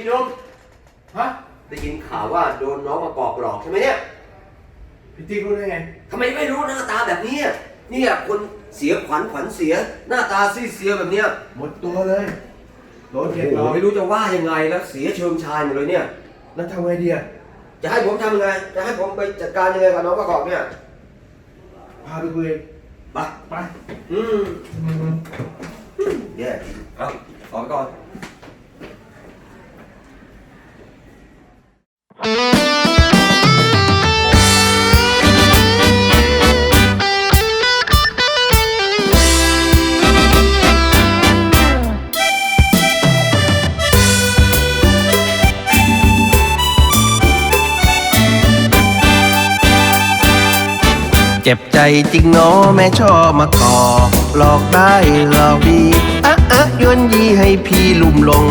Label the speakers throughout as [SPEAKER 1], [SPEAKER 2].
[SPEAKER 1] พี่หนุ่ม
[SPEAKER 2] ฮะ
[SPEAKER 1] ได้ยินข่าวว่าโดนน้องมากอกหลอกใช่ไหมเนี่ย
[SPEAKER 2] พี่ติ๊กรู้ได้ไง
[SPEAKER 1] ทำไมไม่รู้หน้าตาแบบนี้อะเนี่ยคนเสียขวัญขวัญเสีย หน้าตาซีดเสียแบบเนี้ย
[SPEAKER 2] หมดตัวเลยโดน
[SPEAKER 1] โอ้
[SPEAKER 2] เก็บ
[SPEAKER 1] โห
[SPEAKER 2] เรา
[SPEAKER 1] ไม่รู้จะว่ายังไงแล้วเสียเชิงชายหมดเลยเนี่ย
[SPEAKER 2] แล้วทำไงดีอะ
[SPEAKER 1] จะให้ผมทำยังไง จะให้ผมไปจัดการยังไงกับน้องมากอกเนี่ย
[SPEAKER 2] พาไปคุย
[SPEAKER 1] ไป
[SPEAKER 2] ไป
[SPEAKER 1] อืม เจ็
[SPEAKER 3] บใจจริงเนาะแม่ชอบมาก่อหลอกได้หลอกดีอะอะยวนยีให้พี่ลุ่มหลง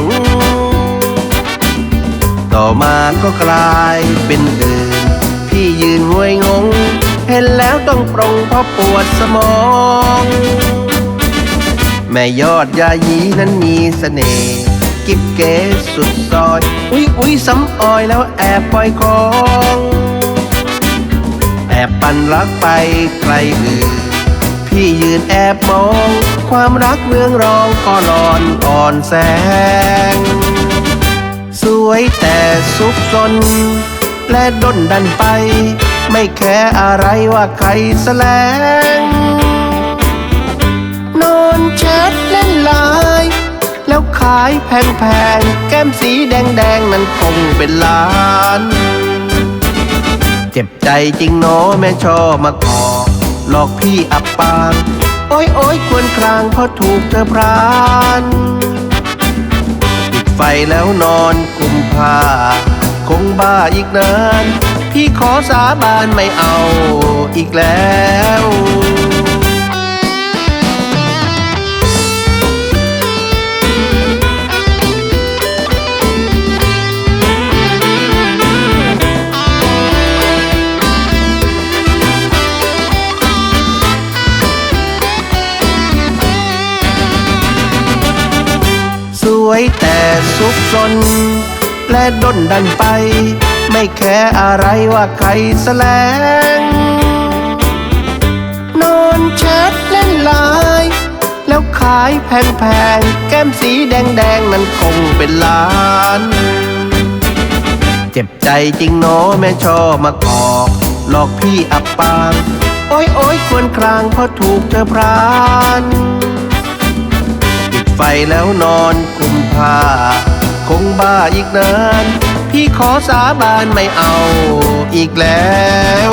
[SPEAKER 3] ต่อมาก็กลายเป็นอื่น พี่ยืนงวยงง เห็นแล้วต้องปรงเพราะปวดสมอง แม่ยอดยายีนั้นมีเสน่ห์กิ๊บเก๋สุดซอย อุ๊ยอุ๊ยสำออยแล้วแอบปล่อยของ อบปันรักไปใครอื่น พี่ยืนแอบมอง ความรักเรื่องรองก็หลอนอ่อนแสง สวยแต่ซุกซน และด้นดันไป ไม่แคร์อะไรว่าใครแสลง นอนแชทเล่นไลน์แล้วขายแพงๆ แก้มสีแดงๆ นั้นคงเป็นล้าน จ็บใจจริงเนาะแม่ชอบมาขอหลอกพี่อับปาง โอ้ยโอ้ยควรครางเพราะถูกเธอพรานปิดไฟแล้วนอนกุมผ้าคงบ้าอีกนาน พี่ขอสาบานไม่เอาอีกแล้ว วยแต่ซุกซน และด้นดันไป ไม่แคร์อะไรว่าใครแสลง นอนแชทเล่นไลน์แล้วขายแพงๆ แก้มสีแดงๆ นั้นคงเป็นล้าน เจ็บใจจริงเนาะแม่ชอบมาขอหลอกพี่อับปาง โอ้ยโอ้ยควรครางเพราะถูกเธอพราน ไฟแล้วนอนคุมผ้า คงบ้าอีกนาน พี่ขอสาบานไม่เอาอีกแล้ว